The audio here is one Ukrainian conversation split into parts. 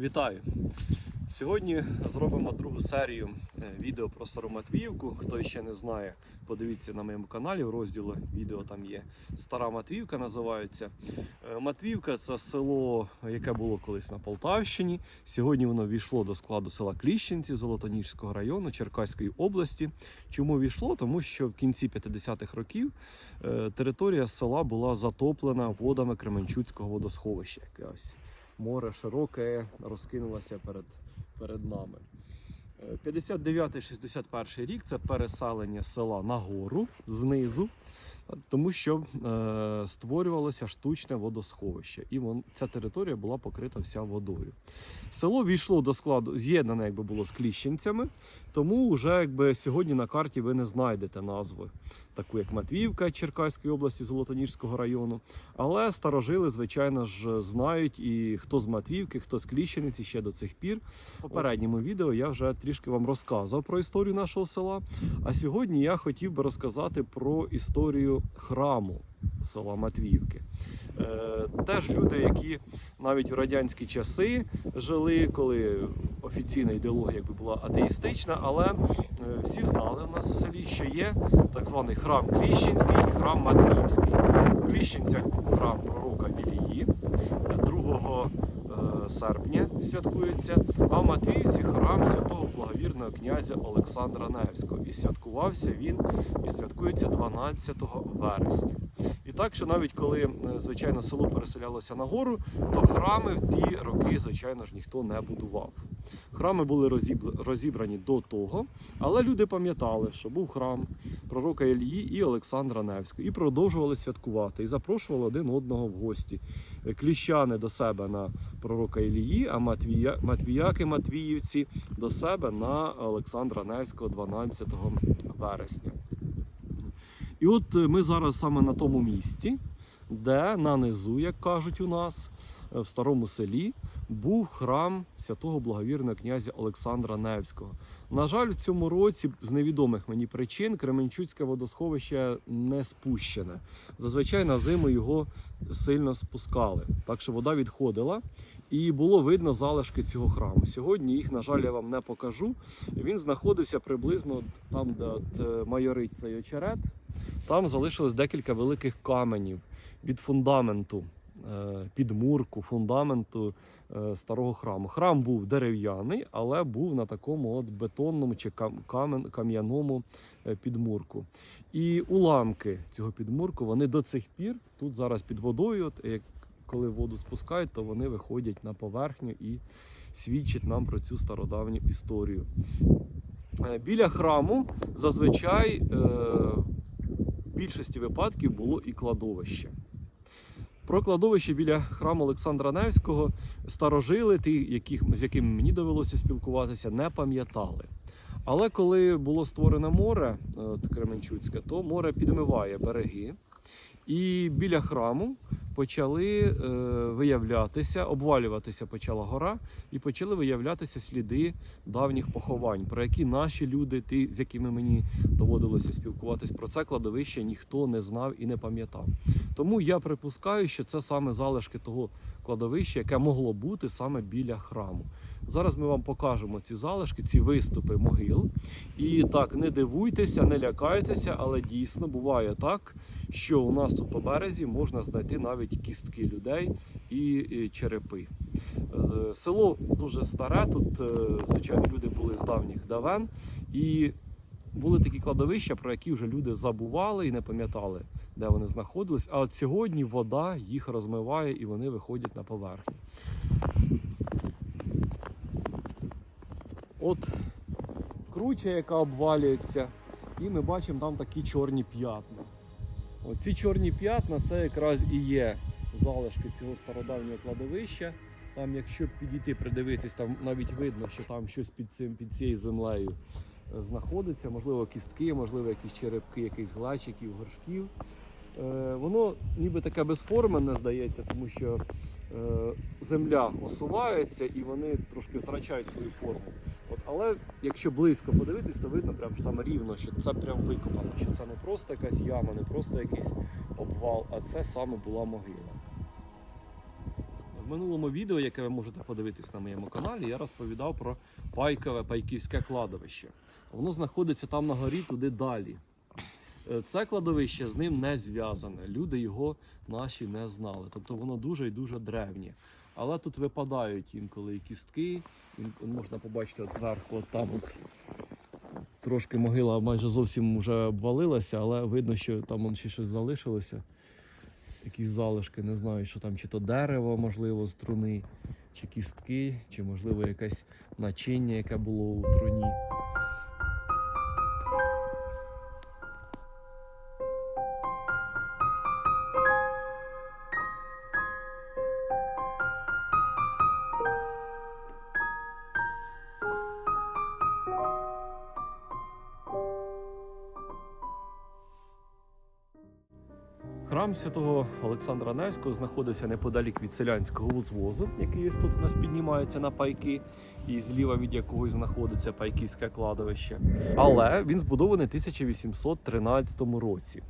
Вітаю! Сьогодні зробимо другу серію е, відео про Стару Матвіївку. Хто ще не знає, подивіться на моєму каналі, в розділі відео там є Стара Матвіївка називається. Е, Матвіївка це село, яке було колись на Полтавщині. Сьогодні воно війшло до складу села Кліщенці Золотоніжського району Черкаської області. Чому війшло? Тому що в кінці 50-х років е, територія села була затоплена водами Кременчуцького водосховища. яке ось море широке розкинулося перед, перед нами. Е, 59-61 рік це переселення села на гору знизу, тому що е, створювалося штучне водосховище, і вон, ця територія була покрита вся водою. Село війшло до складу, з'єднане якби було з Кліщенцями, тому вже якби сьогодні на карті ви не знайдете назви, таку як Матвіївка Черкаської області Золотоніжського району. Але старожили, звичайно ж, знають і хто з Матвіївки, хто з Кліщениці ще до цих пір. В попередньому відео я вже трішки вам розказував про історію нашого села. А сьогодні я хотів би розказати про історію храму села Матвіївки. Е, теж люди, які навіть в радянські часи жили, коли офіційна ідеологія якби була атеїстична, але е, всі знали в нас в селі, що є так званий храм Кліщенський і храм Матвіївський. В Кліщенцях був храм пророка Ілії 2 е, серпня святкується, а в Матвіївці храм святого благовірного князя Олександра Невського. І святкувався він і святкується 12 вересня. І так, що навіть коли, е, звичайно, село переселялося на гору, то храми в ті роки, звичайно ж, ніхто не будував. Храми були розібрані до того, але люди пам'ятали, що був храм пророка Ільї і Олександра Невського, і продовжували святкувати, і запрошували один одного в гості. Кліщани до себе на пророка Ілії, а Матвія, Матвіяки Матвіївці до себе на Олександра Невського 12 вересня. І от е, ми зараз саме на тому місці, де на низу, як кажуть у нас, е, в старому селі, був храм святого благовірного князя Олександра Невського. На жаль, в цьому році з невідомих мені причин Кременчуцьке водосховище не спущене. Зазвичай на зиму його сильно спускали, так що вода відходила, і було видно залишки цього храму. Сьогодні їх, на жаль, я вам не покажу. Він знаходився приблизно там, де от, е, майорить цей очерет. Там залишилось декілька великих каменів від фундаменту, підмурку, фундаменту е, старого храму. Храм був дерев'яний, але був на такому от бетонному чи кам'яному е, підмурку. І уламки цього підмурку вони до цих пір тут зараз під водою. От, коли воду спускають, то вони виходять на поверхню і свідчать нам про цю стародавню історію. Е, Біля храму зазвичай е, в більшості випадків було і кладовище. Про кладовище біля храму Олександра Невського старожили, ті, яких, з якими мені довелося спілкуватися, не пам'ятали. Але коли було створене море е, Кременчуцьке, то море підмиває береги. І біля храму почали е, виявлятися, обвалюватися почала гора, і почали виявлятися сліди давніх поховань, про які наші люди, ті, з якими мені доводилося спілкуватись, про це кладовище ніхто не знав і не пам'ятав. Тому я припускаю, що це саме залишки того кладовища, яке могло бути саме біля храму. Зараз ми вам покажемо ці залишки, ці виступи могил. І так, не дивуйтеся, не лякайтеся, але дійсно буває так, що у нас тут по березі можна знайти навіть кістки людей і, черепи. Е, Село дуже старе, тут, е, звичайно, люди були з давніх давен, і були такі кладовища, про які вже люди забували і не пам'ятали, де вони знаходились. А от сьогодні вода їх розмиває і вони виходять на поверхню. От круча, яка обвалюється, і ми бачимо там такі чорні п'ятна. Оці чорні п'ятна це якраз і є залишки цього стародавнього кладовища. Там, якщо підійти, придивитись, там навіть видно, що там щось під цим під цією землею е, знаходиться, можливо, кістки, можливо, якісь черепки, якихось глечиків, горшків. Е, воно ніби таке безформенне здається, тому що е, земля осувається і вони трошки втрачають свою форму. Але якщо близько подивитись, то видно, прям, що там рівно, що це прям викопано, що це не просто якась яма, не просто якийсь обвал, а це саме була могила. В минулому відео, яке ви можете подивитись на моєму каналі, я розповідав про пайкове пайківське кладовище. Воно знаходиться там на горі, туди далі. Е, Це кладовище з ним не зв'язане. Люди його наші не знали. Тобто воно дуже і дуже древнє. Але тут випадають інколи і кістки. Можна побачити от зверху, от там от трошки могила майже зовсім вже обвалилася, але видно, що там ще щось залишилося. Якісь залишки, не знаю, що там, чи то дерево, можливо, з труни, чи кістки, чи можливо якесь начиння, яке було у труні. Храм святого Олександра Невського знаходився неподалік від селянського узвозу, який ось тут у нас піднімається на пайки, і зліва від якого знаходиться пайківське кладовище. Але він збудований в 1813 році,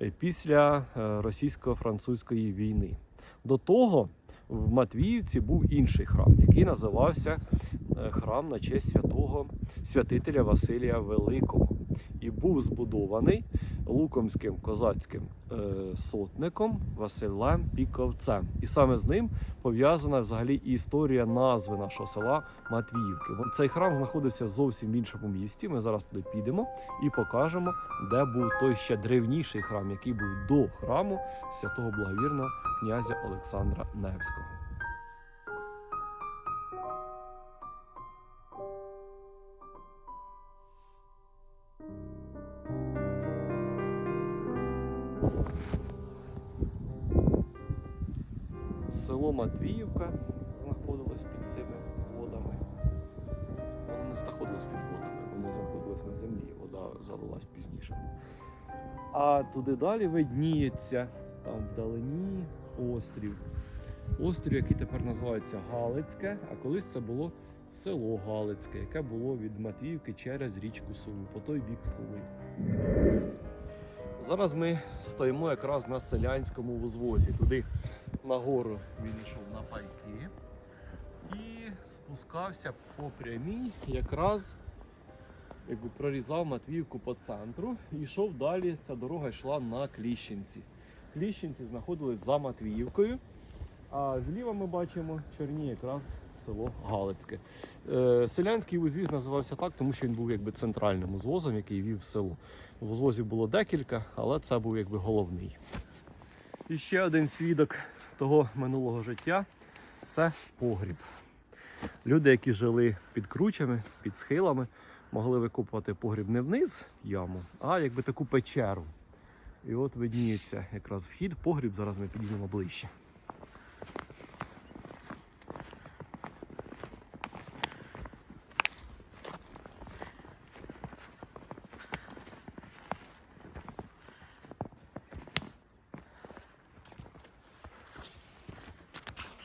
е, після е, російсько-французької війни. До того в Матвіївці був інший храм, який називався е, храм на честь святого святителя Василія Великого, і був збудований лукомським козацьким е, сотником Василем Піковцем. І саме з ним пов'язана взагалі історія назви нашого села Матвіївки. Цей храм знаходився зовсім в іншому місті. Ми зараз туди підемо і покажемо, де був той ще древніший храм, який був до храму святого благовірного князя Олександра Невського. Матвіївка знаходилось під цими водами. Воно не знаходилось під водами, воно знаходилось на землі, вода залилась пізніше. А туди далі видніється там вдалині острів. Острів, який тепер називається Галицьке, а колись це було село Галицьке, яке було від Матвіївки через річку Сулу, по той бік Сули. Зараз ми стоїмо якраз на селянському узвозі. Туди нагору він йшов на пайки і спускався по прямій, якраз якби прорізав Матвіївку по центру і йшов далі. Ця дорога йшла на Кліщенці. Кліщенці знаходились за Матвіївкою, а зліва ми бачимо чорні якраз село Галицьке. Е, Селянський узвіз називався так, тому що він був якби центральним узвозом, який вів в село. Узвозів було декілька, але це був якби головний. І ще один свідок того минулого життя це погріб. Люди, які жили під кручами, під схилами, могли викопувати погріб не вниз яму, а якби таку печеру. І от видніється якраз вхід, погріб. Зараз ми підійдемо ближче.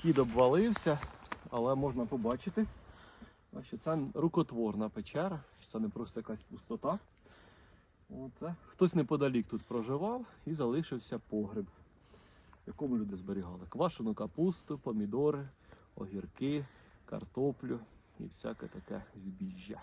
Вхід обвалився, але можна побачити, що це рукотворна печера, що це не просто якась пустота. Оце. Хтось неподалік тут проживав і залишився погреб, в якому люди зберігали квашену капусту, помідори, огірки, картоплю і всяке таке збіжжя.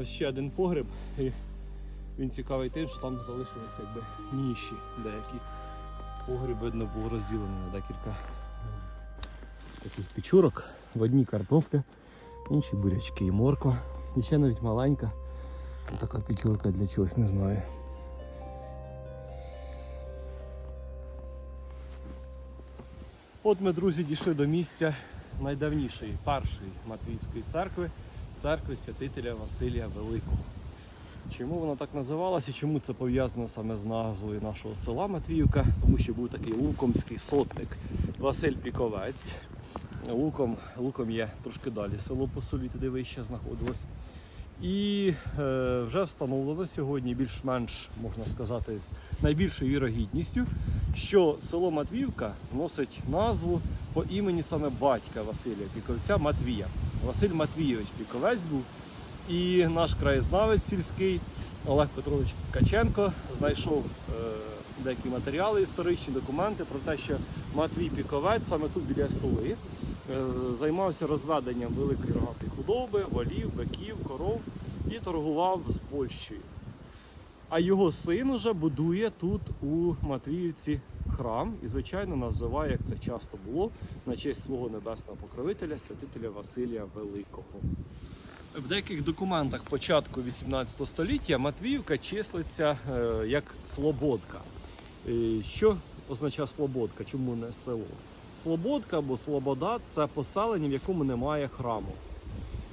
Ось ще один погреб. І він цікавий тим, що там залишилися якби ніші деякі. Погреб, видно, був розділений на декілька е, таких печурок. В одній картопля, інші бурячки і морква. І ще навіть маленька. Така печурка для чогось, не знаю. От ми, друзі, дійшли до місця найдавнішої, першої Матвіївської церкви, церкви святителя Василія Великого. Чому вона так називалася? Чому це пов'язано саме з назвою нашого села Матвіївка? Тому що був такий лукомський сотник Василь Піковець. луком, луком є трошки далі. Село по солі туди вище знаходилось. І е, вже встановлено сьогодні більш-менш можна сказати з найбільшою вірогідністю, що село Матвіївка носить назву по імені саме батька Василія Піковця Матвія. Василь Матвійович Піковець був. І наш краєзнавець сільський Олег Петрович Каченко знайшов е, деякі матеріали, історичні документи про те, що Матвій Піковець саме тут біля Соли е, займався розведенням великої рогатої худоби, волів, биків, коров і торгував з Польщею. А його син уже будує тут у Матвіївці храм і, звичайно, називає, як це часто було, на честь свого небесного покровителя, святителя Василія Великого. В деяких документах початку 18 століття Матвіївка числиться е, як Слободка. Що означає Слободка? Чому не село? Слободка або Слобода це поселення, в якому немає храму.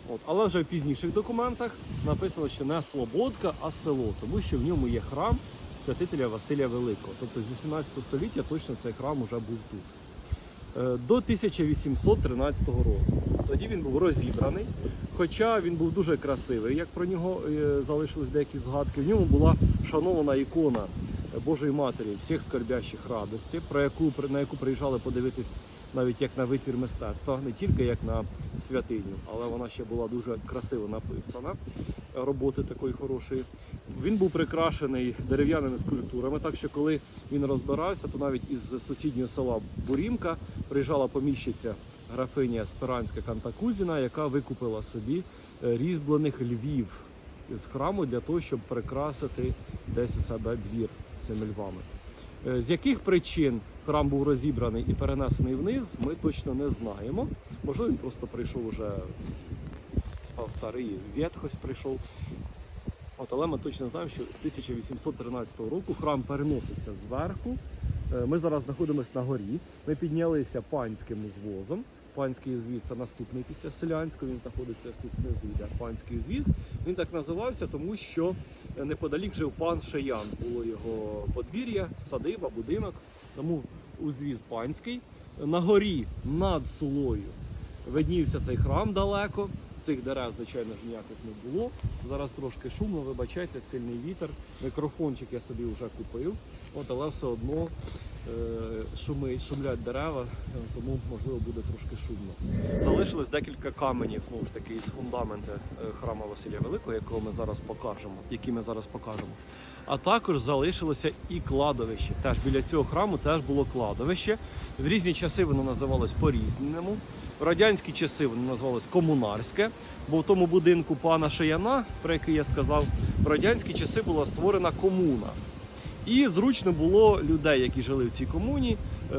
От, але вже в пізніших документах написано, що не Слободка, а село, тому що в ньому є храм святителя Василія Великого. Тобто з 18 століття точно цей храм вже був тут. Е, До 1813 року. Тоді він був розібраний, хоча він був дуже красивий, як про нього е, залишились деякі згадки. В ньому була шанована ікона Божої Матері всіх скорбящих радості, про яку на яку приїжджали подивитись навіть як на витвір мистецтва, не тільки як на святиню, але вона ще була дуже красиво написана. Роботи такої хорошої. Він був прикрашений дерев'яними скульптурами, так що коли він розбирався, то навіть із сусіднього села Бурімка приїжджала поміщиця графиня Спиранська Кантакузіна, яка викупила собі е, різьблених львів з храму для того, щоб прикрасити десь у себе двір цими львами. Е, З яких причин храм був розібраний і перенесений вниз, ми точно не знаємо. Можливо, він просто прийшов уже, став старий, ветхось прийшов. От, але ми точно знаємо, що з 1813 року храм переноситься зверху. Е, Ми зараз знаходимося на горі. Ми піднялися панським узвозом. Панський узвіз це наступний після селянського. Він знаходиться тут внизу, йде панський узвіз. Він так називався, тому що е, неподалік жив пан Шиян. Було його подвір'я, садиба, будинок. Тому узвіз панський. На горі над сулою виднівся цей храм далеко. Цих дерев, звичайно ж, ніяких не було. Зараз трошки шумно, вибачайте, сильний вітер. Мікрофончик я собі вже купив, от, але все одно е, шумить, шумлять дерева, е, тому можливо буде трошки шумно. Залишилось декілька каменів, знову ж таки, із фундаменту е, храму Василія Великого, якого ми зараз покажемо, які ми зараз покажемо. А також залишилося і кладовище. Теж біля цього храму теж було кладовище. В різні часи воно називалось по-різному. В радянські часи воно називалось комунарське, бо в тому будинку пана Шаяна, про який я сказав, в радянські часи була створена комуна. І зручно було людей, які жили в цій комуні, е,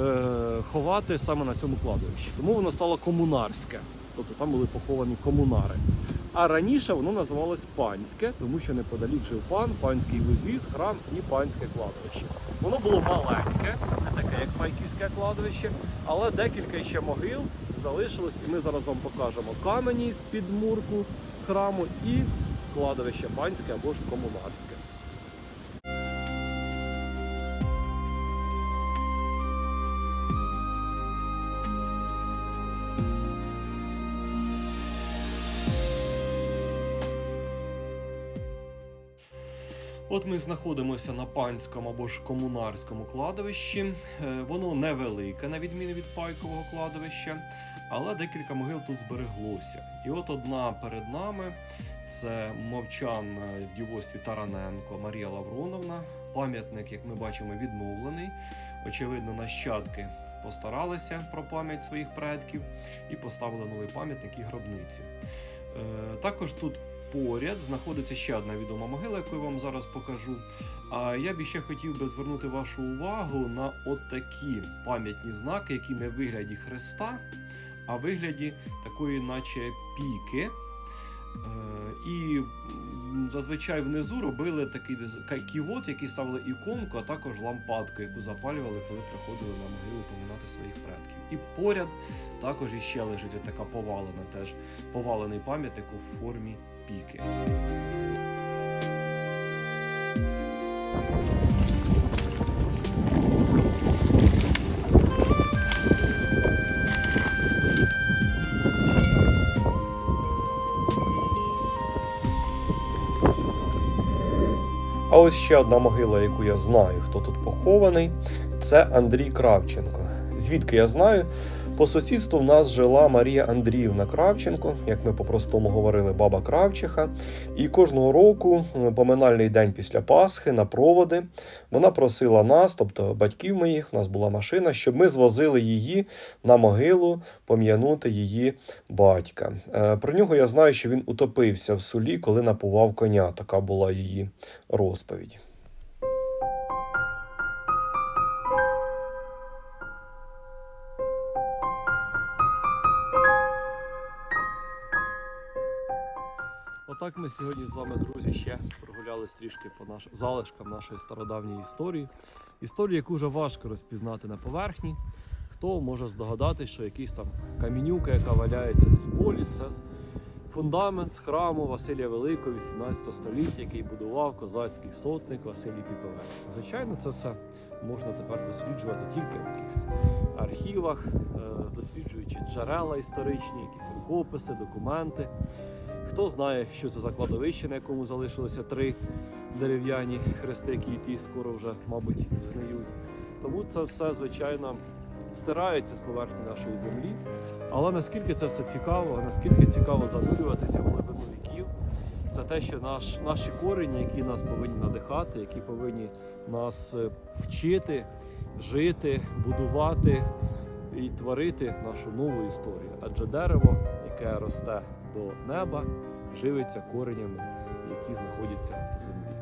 ховати саме на цьому кладовищі. Тому воно стало комунарське, тобто там були поховані комунари. А раніше воно називалось панське, тому що неподалік жив пан, панський визвіз, храм і панське кладовище. Воно було маленьке, не таке, як пайківське кладовище, але декілька ще могил залишилось, і ми зараз вам покажемо камені з під мурку храму і кладовище панське або ж комунарське. От ми знаходимося на панському або ж комунарському кладовищі. Е, Воно невелике, на відміну від пайкового кладовища, але декілька могил тут збереглося. І от одна перед нами це мовчан е, в дівоцтві Тараненко Марія Лавроновна. Пам'ятник, як ми бачимо, відновлений. Очевидно, нащадки постаралися про пам'ять своїх предків і поставили новий пам'ятник і гробницю. Е, Також тут поряд знаходиться ще одна відома могила, яку я вам зараз покажу. А я б ще хотів би звернути вашу увагу на отакі пам'ятні знаки, які не в вигляді хреста, а в вигляді такої, наче піки. Е, І зазвичай внизу робили такий ківот, який ставили іконку, а також лампадку, яку запалювали, коли приходили на могилу поминати своїх предків. І поряд також іще лежить така повалена, теж повалений пам'ятник у формі піки. А ось ще одна могила, яку я знаю, хто тут похований, це Андрій Кравченко. Звідки я знаю? По сусідству в нас жила Марія Андріївна Кравченко, як ми по-простому говорили, баба Кравчиха. І кожного року, е, поминальний день після Пасхи, на проводи, вона просила нас, тобто батьків моїх, в нас була машина, щоб ми звозили її на могилу пом'янути її батька. Е, Про нього я знаю, що він утопився в сулі, коли напував коня. Така була її розповідь. Отак ми сьогодні з вами, друзі, ще прогулялись трішки по наш... залишкам нашої стародавньої історії. Історію, яку вже важко розпізнати на поверхні. Хто може здогадатись, що якийсь там камінюка, яка валяється десь в полі, це фундамент з храму Василія Великого 18 століття, який будував козацький сотник Василій Піковець. Звичайно, це все можна тепер досліджувати тільки в якихось архівах, е, досліджуючи джерела історичні, якісь рукописи, документи. Хто знає, що це за кладовище, на якому залишилося три дерев'яні хрести, які ті скоро вже, мабуть, згниють. Тому це все, звичайно, стирається з поверхні нашої землі. Але наскільки це все цікаво, наскільки цікаво занурюватися в глибину віків, це те, що наш, наші корені, які нас повинні надихати, які повинні нас е, вчити, жити, будувати і творити нашу нову історію. Адже дерево, яке росте до неба, живиться коренями, які знаходяться в землі.